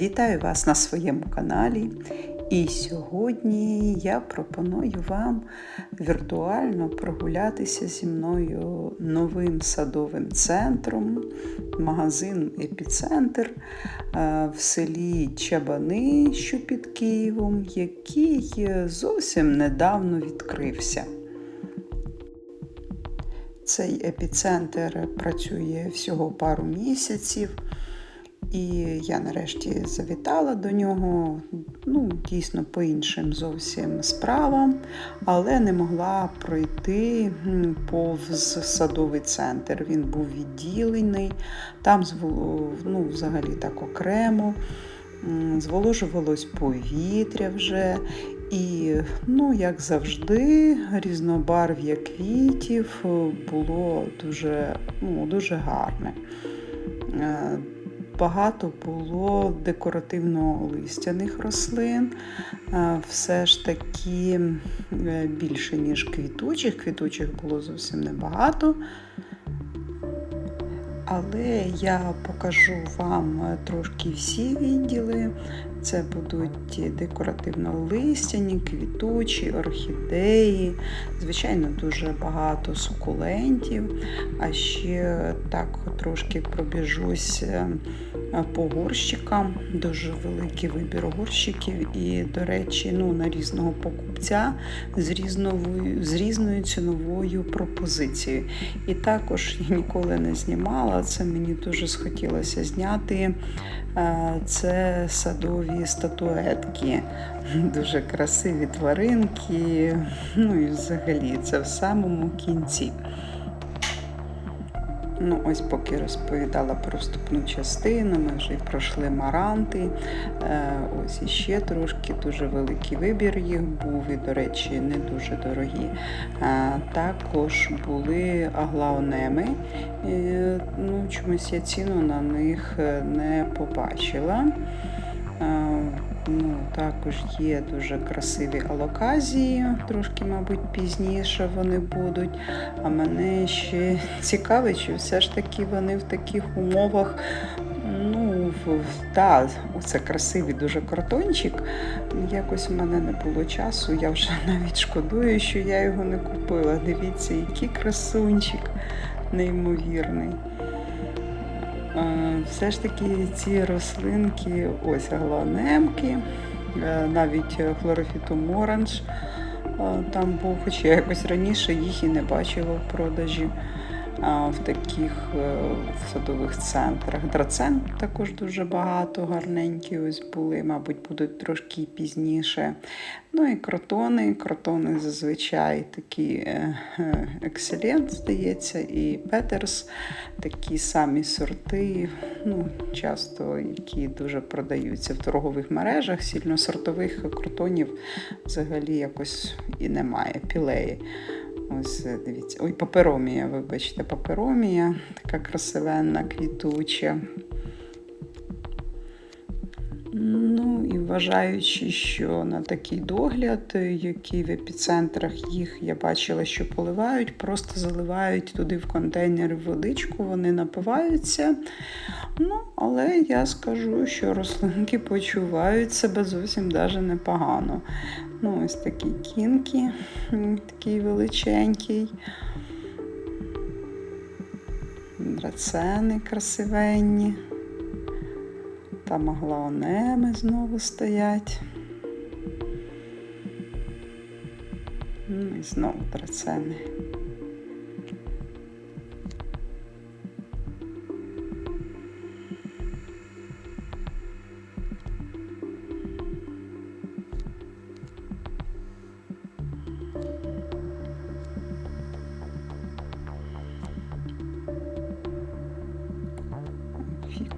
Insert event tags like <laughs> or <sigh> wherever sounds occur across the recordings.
Вітаю вас на своєму каналі. І сьогодні я пропоную вам віртуально прогулятися зі мною новим садовим центром, магазин Епіцентр е, в селі Чабани, що під Києвом, який зовсім недавно відкрився. Цей епіцентр працює всього пару місяців. І я нарешті завітала до нього, ну, дійсно, по іншим зовсім справам, але не могла пройти повз садовий центр. Він був відділений, там ну, взагалі так окремо, зволожувалось повітря вже. І, ну, як завжди, різнобарв'я квітів було дуже, ну, дуже гарне. Е, багато було декоративно-листяних рослин, е, все ж таки е, більше, ніж квітучих. Квітучих було зовсім небагато. Але я покажу вам трошки всі відділи. Це будуть декоративно-листяні, квітучі, орхідеї, звичайно, дуже багато сукулентів. А ще так трошки пробіжусь е, по горщикам, дуже великий вибір горщиків. І, до речі, ну, на різного покупця з різновою, з різною ціновою пропозицією. І також я ніколи не знімала, це мені дуже схотілося зняти. Е, це садові статуетки, дуже красиві тваринки. Ну і взагалі це в самому кінці. Ну, ось поки розповідала про вступну частину, ми вже пройшли маранти. Е, ось іще трошки дуже великий вибір їх був, і, до речі, не дуже дорогі. Е, також були аглаонеми. Е, ну, Чомусь я ціну на них не побачила. Ну, Також є дуже красиві алоказії, трошки, мабуть, пізніше вони будуть. А мене ще цікавить, що все ж таки вони в таких умовах. Ну, да, Оце красивий дуже картончик. Якось у мене не було часу. Я вже <laughs> навіть шкодую, що я його не купила. Дивіться, який красунчик неймовірний. Все ж таки ці рослинки, ось аглонемки, е, навіть хлорофітум оранж е, там був, хоча я якось раніше їх і не бачила в продажі в таких в садових центрах. Драцен також дуже багато, гарненькі ось були, мабуть, будуть трошки пізніше. Ну і кротони. Кротони зазвичай такі екселент, здається, і Петерс, такі самі сорти, ну, часто які дуже продаються в торгових мережах, сильносортових кротонів взагалі якось і немає, пілеї. Ось дивіться. Ой, паперомія, вибачте, паперомія, така красивенна, квітуча. Вважаючи, що на такий догляд, який в епіцентрах їх я бачила, що поливають, просто заливають туди в контейнер водичку, вони напиваються. Ну, Але я скажу, що рослинки почувають себе зовсім даже непогано. Ну, Ось такі кінки, такий величенький. Драцени красивенні. Там аглаонеми знову стоять. Ну і знову драцени.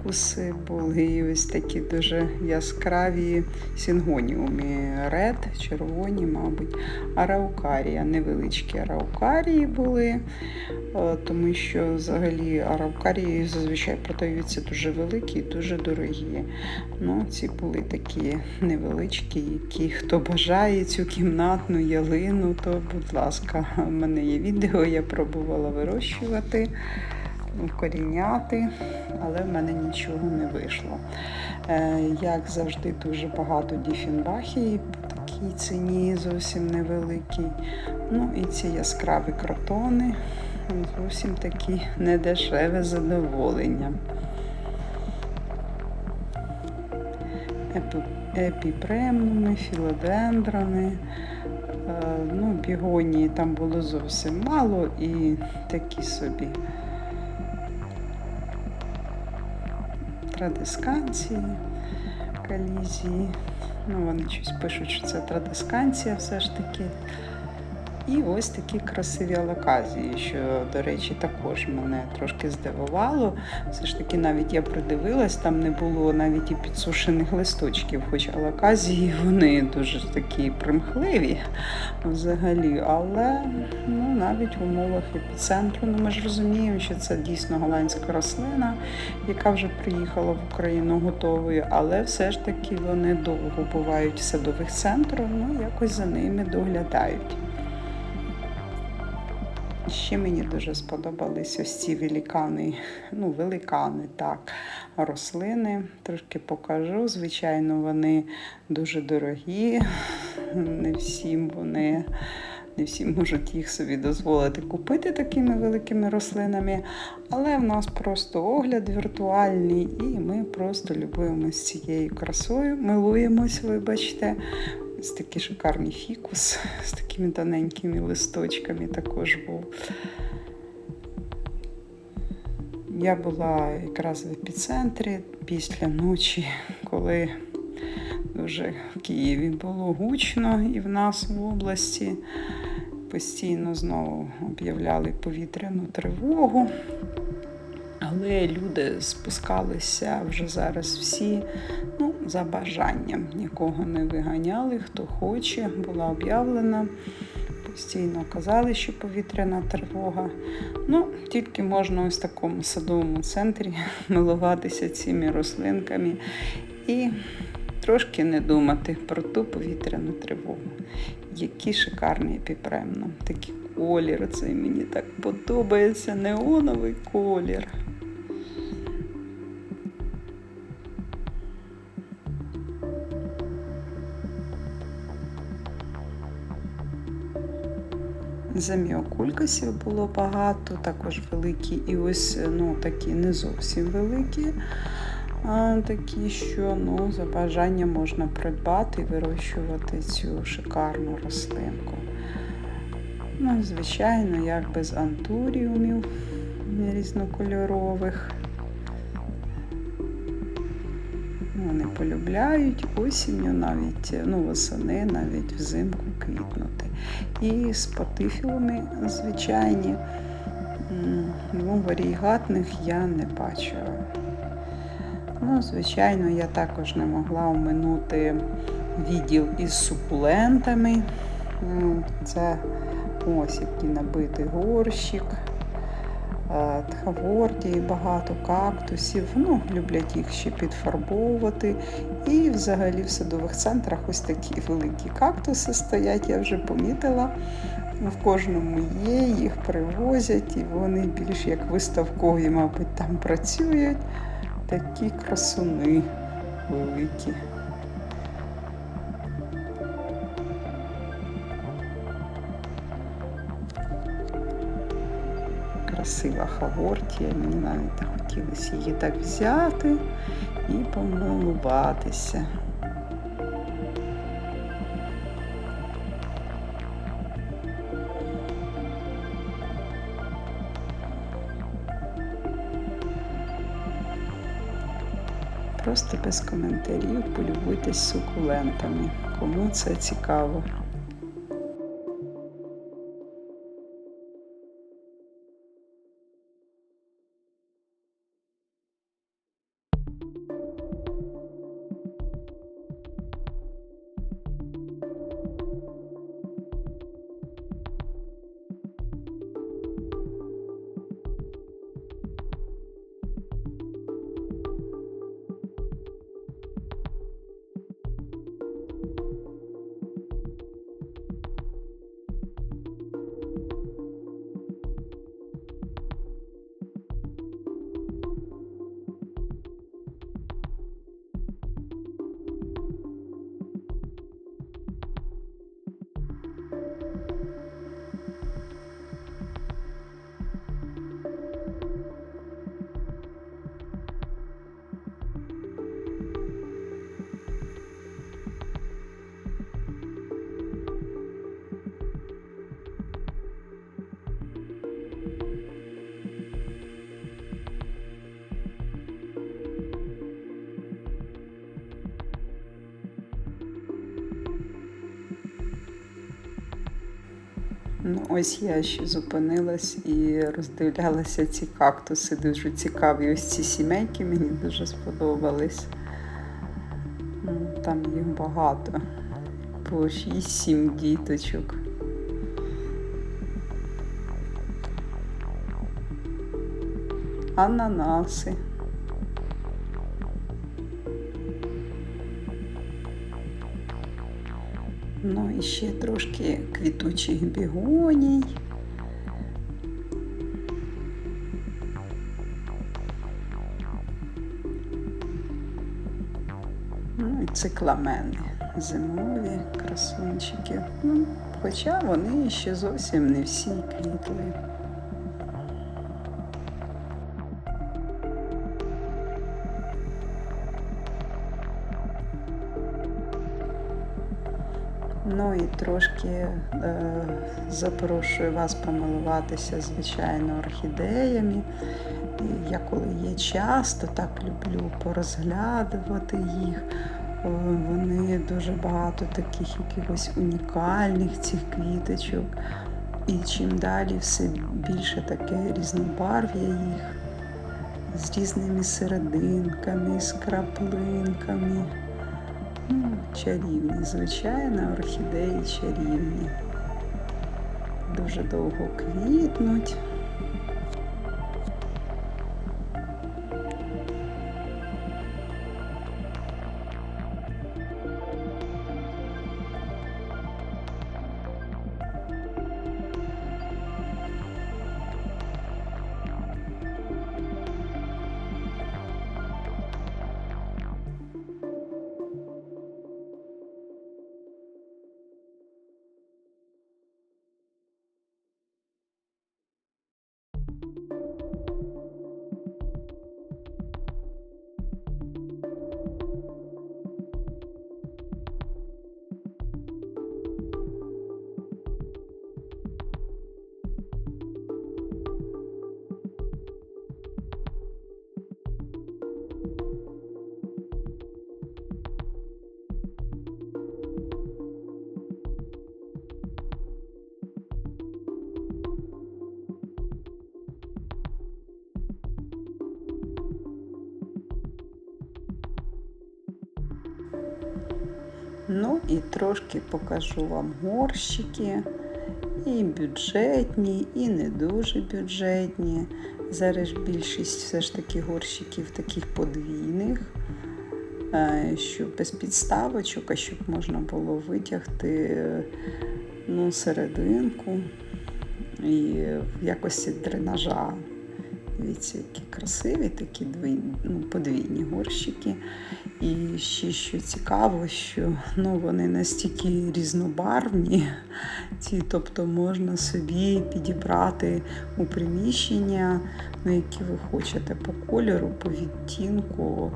Фікуси були ось такі дуже яскраві сінгоніумі. Ред, червоні, мабуть, араукарія. Невеличкі араукарії були, е, тому що взагалі араукарії зазвичай продаються дуже великі і дуже дорогі. Ну, Ці були такі невеличкі, які хто бажає цю кімнатну ялину, то, будь ласка, в мене є відео, я пробувала вирощувати. Укоріняти, але в мене нічого не вийшло. Е, Як завжди, дуже багато діфінбахії по такій ціні зовсім невеликій. Ну і ці яскраві кротони зовсім такі недешеве задоволення. Епі- Епіпремнуми, філодендрони. Е, Ну, бігонії там було зовсім мало і такі собі. Традисканції, колізії. Ну, вони щось пишуть, що це традисканція все ж таки. І ось такі красиві алаказії, що, до речі, також мене трошки здивувало. Все ж таки, навіть я придивилась, там не було навіть і підсушених листочків, хоч алаказії <laughs> вони дуже такі примхливі взагалі. Але ну, навіть в умовах епіцентру, ну ми ж розуміємо, що це дійсно голландська рослина, яка вже приїхала в Україну готовою, але все ж таки вони довго бувають в садових центрах, ну якось за ними доглядають. Ще мені дуже сподобались ось ці великани, ну, великани, так, рослини. Трошки покажу. Звичайно, вони дуже дорогі. Не всім вони. Не всі можуть їх собі дозволити купити такими великими рослинами, але в нас просто огляд віртуальний, і ми просто любуємося цією красою, милуємось, вибачте. Ось такий шикарний фікус з такими тоненькими листочками також був. Я була якраз в епіцентрі після ночі, коли дуже в Києві було гучно і в нас в області. Постійно знову об'являли повітряну тривогу. Але люди спускалися вже зараз всі за бажанням. Нікого не виганяли, хто хоче, була об'явлена. Постійно казали, що повітряна тривога. Ну, тільки можна ось в такому садовому центрі <laughs> милуватися цими рослинками і трошки не думати про ту повітряну тривогу. Який шикарний епіпремно. Такий колір. Це мені так подобається. Неоновий колір. Заміокулькасів було багато, також великі, і ось ну, такі не зовсім великі, а такі, що ну, за бажанням можна придбати і вирощувати цю шикарну рослинку. Ну, Звичайно, як без антуріумів різнокольорових. Вони полюбляють осінню навіть, ну, восени, навіть взимку квітнути. І з патифілами звичайні, ну, варігатних я не бачила. Ну, Звичайно, я також не могла оминути відділ із сукулентами. Це ось який набитий горщик. Тхавортії, багато кактусів, ну, люблять їх ще підфарбовувати. І взагалі в садових центрах ось такі великі кактуси стоять, я вже помітила. В кожному є, їх привозять, і вони більш як виставкові, мабуть, там працюють. Такі красуни великі. Красива хавортія, мені навіть хотілося її так взяти і помилуватися. Просто без коментарів полюбуйтесь сукулентами, кому це цікаво. Ну, ось я ще зупинилась і роздивлялася ці кактуси. Дуже цікаві. Ось ці сімейки мені дуже сподобались. Ну, Там їх багато. По 6-7 діточок. Ананаси. Ну і ще трошки квітучих бігоній. Ну і цикламени зимові красунчики. Ну, хоча вони ще зовсім не всі квітли. Ну і трошки е, запрошую вас помилуватися, звичайно, орхідеями. І Я коли є час, то так люблю порозглядувати їх. Вони дуже багато таких якихось унікальних цих квіточок. І чим далі все більше таке різнобарв'я їх з різними серединками, з краплинками. Ну, чарівні, звичайно, орхідеї чарівні. Дуже довго квітнуть. І трошки покажу вам горщики. І бюджетні, і не дуже бюджетні. Зараз більшість все ж таки горщиків таких подвійних, е, що без підставочок, а щоб можна було витягти ну, серединку і в якості дренажа. Дивіться, які красиві такі ну, подвійні горщики. І ще що цікаво, що ну, вони настільки різнобарвні, ці, тобто можна собі підібрати у приміщення, ну, які ви хочете по кольору, по відтінку.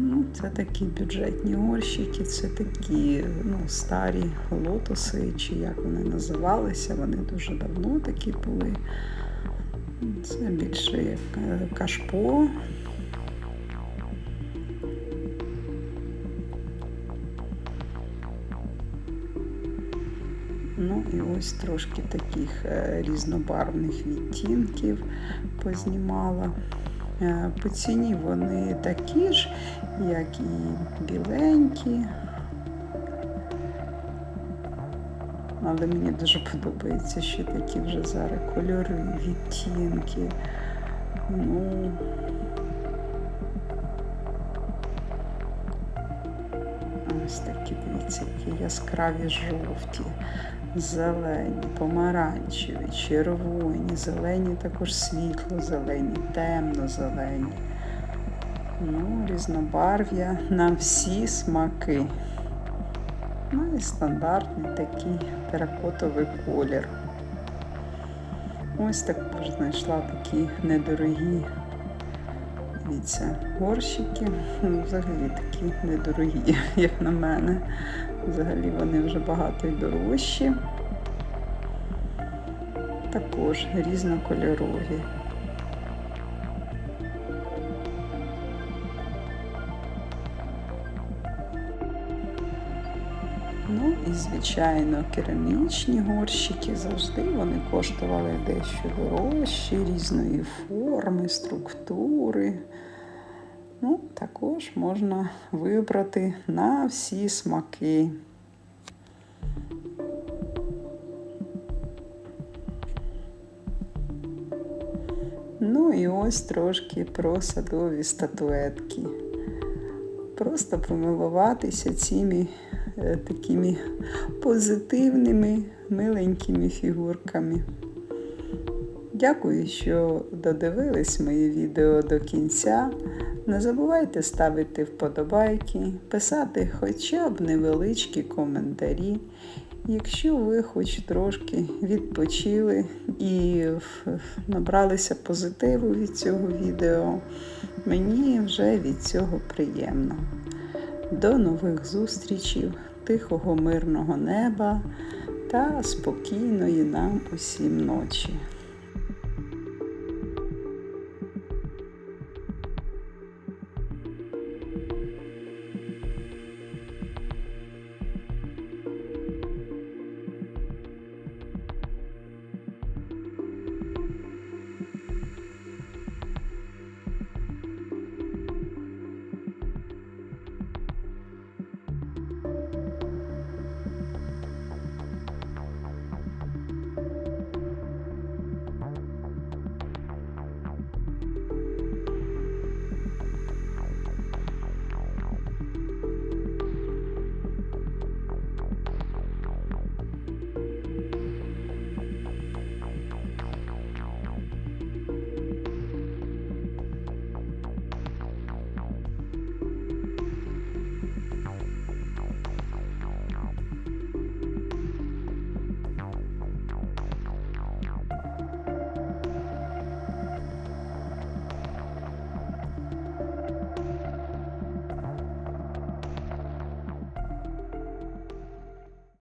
Ну, Це такі бюджетні горщики, це такі ну, старі лотоси, чи як вони називалися, вони дуже давно такі були. Це більше як е, кашпо. Ну і ось трошки таких е, різнобарвних відтінків познімала. Е, По ціні вони такі ж, як і біленькі. Але мені дуже подобається, що такі вже зараз кольори, відтінки. Ну, ось такі, дивіться, які яскраві жовті, зелені, помаранчеві, червоні, зелені, також світло-зелені, темно-зелені. Ну, різнобарв'я на всі смаки. Ну і стандартний такий теракотовий колір. Ось також знайшла такі недорогі дивіться, горщики. Ну, взагалі такі недорогі, як на мене. Взагалі вони вже багато й дорожчі. Також різнокольорові. Звичайно, керамічні горщики завжди вони коштували дещо дорожчі, різної форми, структури. Ну, також можна вибрати на всі смаки. Ну і ось трошки про садові статуетки. Просто помилуватися цими такими позитивними, миленькими фігурками. Дякую, що додивились моє відео до кінця. Не забувайте ставити вподобайки, писати хоча б невеличкі коментарі. Якщо ви хоч трошки відпочили і набралися позитиву від цього відео, мені вже від цього приємно. До нових зустрічей, тихого мирного неба та спокійної нам усім ночі.